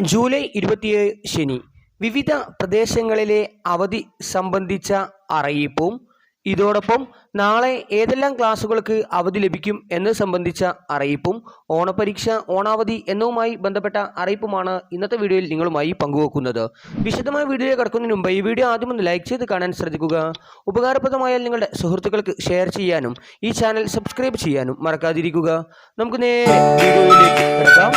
July ഇരുപത്തിയേഴ് ശനി. വിവിധ പ്രദേശങ്ങളിലെ അവധി സംബന്ധിച്ച അറിയിപ്പും ഇതോടൊപ്പം നാളെ ഏതെല്ലാം ക്ലാസ്സുകൾക്ക് അവധി ലഭിക്കും എന്ന് സംബന്ധിച്ച അറിയിപ്പും ഓണപരീക്ഷ ഓണാവധി എന്നതുമായി ബന്ധപ്പെട്ട അറിയിപ്പുമാണ് ഇന്നത്തെ വീഡിയോയിൽ നിങ്ങളുമായി പങ്കുവെക്കുന്നത്. വിശദമായ വീഡിയോയിൽ കിടക്കുന്നതിന് മുമ്പ് ഈ വീഡിയോ ആദ്യം ഒന്ന് ലൈക്ക് ചെയ്ത് കാണാൻ ശ്രദ്ധിക്കുക. ഉപകാരപ്രദമായാൽ നിങ്ങളുടെ സുഹൃത്തുക്കൾക്ക് ഷെയർ ചെയ്യാനും ഈ ചാനൽ സബ്സ്ക്രൈബ് ചെയ്യാനും മറക്കാതിരിക്കുക. നമുക്ക് നേരെ വീഡിയോയിലേക്ക് കിടക്കാം.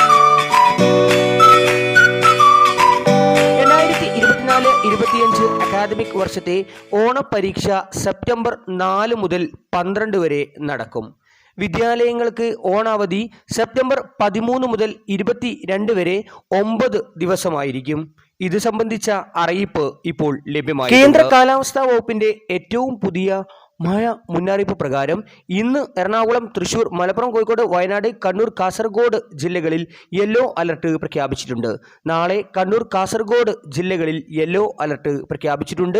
ഇരുപത്തിയഞ്ച് അക്കാദമിക് വർഷത്തെ ഓണപരീക്ഷ സെപ്റ്റംബർ നാല് മുതൽ പന്ത്രണ്ട് വരെ നടക്കും. വിദ്യാലയങ്ങൾക്ക് ഓണാവധി സെപ്റ്റംബർ പതിമൂന്ന് മുതൽ ഇരുപത്തി രണ്ട് വരെ ഒമ്പത് ദിവസമായിരിക്കും. ഇത് സംബന്ധിച്ച അറിയിപ്പ് ഇപ്പോൾ ലഭ്യമായി കേന്ദ്ര കാലാവസ്ഥാ വകുപ്പിന്റെ ഏറ്റവും പുതിയ മഴ മുന്നറിയിപ്പ് പ്രകാരം ഇന്ന് എറണാകുളം തൃശൂർ മലപ്പുറം കോഴിക്കോട് വയനാട് കണ്ണൂർ കാസർഗോഡ് ജില്ലകളിൽ യെല്ലോ അലർട്ട് പ്രഖ്യാപിച്ചിട്ടുണ്ട്. നാളെ കണ്ണൂർ കാസർഗോഡ് ജില്ലകളിൽ യെല്ലോ അലർട്ട് പ്രഖ്യാപിച്ചിട്ടുണ്ട്.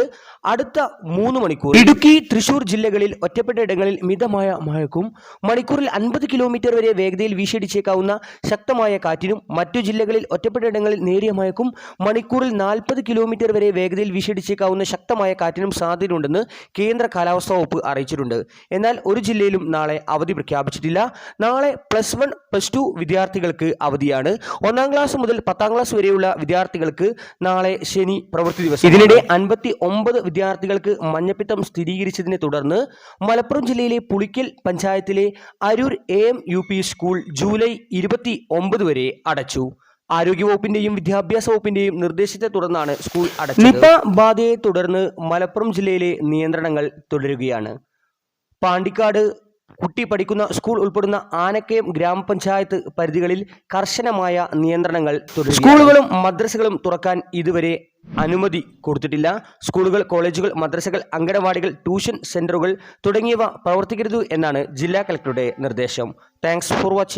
അടുത്ത മൂന്ന് മണിക്കൂർ ഇടുക്കി തൃശൂർ ജില്ലകളിൽ ഒറ്റപ്പെട്ട ഇടങ്ങളിൽ മിതമായ മഴക്കും മണിക്കൂറിൽ അൻപത് കിലോമീറ്റർ വരെ വേഗതയിൽ വീശിയടിച്ചേക്കാവുന്ന ശക്തമായ കാറ്റിനും മറ്റു ജില്ലകളിൽ ഒറ്റപ്പെട്ട ഇടങ്ങളിൽ നേരിയ മഴക്കും മണിക്കൂറിൽ നാൽപ്പത് കിലോമീറ്റർ വരെ വേഗതയിൽ വീശിയടിച്ചേക്കാവുന്ന ശക്തമായ കാറ്റിനും സാധ്യതയുണ്ടെന്ന് കേന്ദ്ര കാലാവസ്ഥാ വകുപ്പ് അറിയിച്ചിട്ടുണ്ട്. എന്നാൽ ഒരു ജില്ലയിലും നാളെ അവധി പ്രഖ്യാപിച്ചിട്ടില്ല. നാളെ പ്ലസ് വൺ പ്ലസ് ടു വിദ്യാർത്ഥികൾക്ക് അവധിയാണ്. ഒന്നാം ക്ലാസ് മുതൽ പത്താം ക്ലാസ് വരെയുള്ള വിദ്യാർത്ഥികൾക്ക് നാളെ ശനി പ്രവൃത്തി ദിവസം. ഇതിനിടെ അൻപത്തി ഒമ്പത് വിദ്യാർത്ഥികൾക്ക് മഞ്ഞപ്പിത്തം സ്ഥിരീകരിച്ചതിനെ തുടർന്ന് മലപ്പുറം ജില്ലയിലെ പുളിക്കൽ പഞ്ചായത്തിലെ Aroor A M U P school July ഇരുപത്തി ഒമ്പത് വരെ അടച്ചു. ആരോഗ്യവകുപ്പിന്റെയും വിദ്യാഭ്യാസ വകുപ്പിന്റെയും നിർദ്ദേശത്തെ തുടർന്നാണ് സ്കൂൾ അടച്ചത്. നിപ ബാധയെ തുടർന്ന് മലപ്പുറം ജില്ലയിലെ നിയന്ത്രണങ്ങൾ തുടരുകയാണ്. പാണ്ടിക്കാട് കുട്ടി പഠിക്കുന്ന സ്കൂൾ ഉൾപ്പെടുന്ന ആനക്കയം ഗ്രാമപഞ്ചായത്ത് പരിധികളിൽ കർശനമായ നിയന്ത്രണങ്ങൾ തുടരും സ്കൂളുകളും മദ്രസകളും തുറക്കാൻ ഇതുവരെ അനുമതി കൊടുത്തിട്ടില്ല. സ്കൂളുകൾ കോളേജുകൾ മദ്രസകൾ അംഗനവാടികൾ ട്യൂഷൻ സെന്ററുകൾ തുടങ്ങിയവ പ്രവർത്തിക്കരുത് എന്നാണ് ജില്ലാ കളക്ടറുടെ നിർദ്ദേശം. Thanks for watching.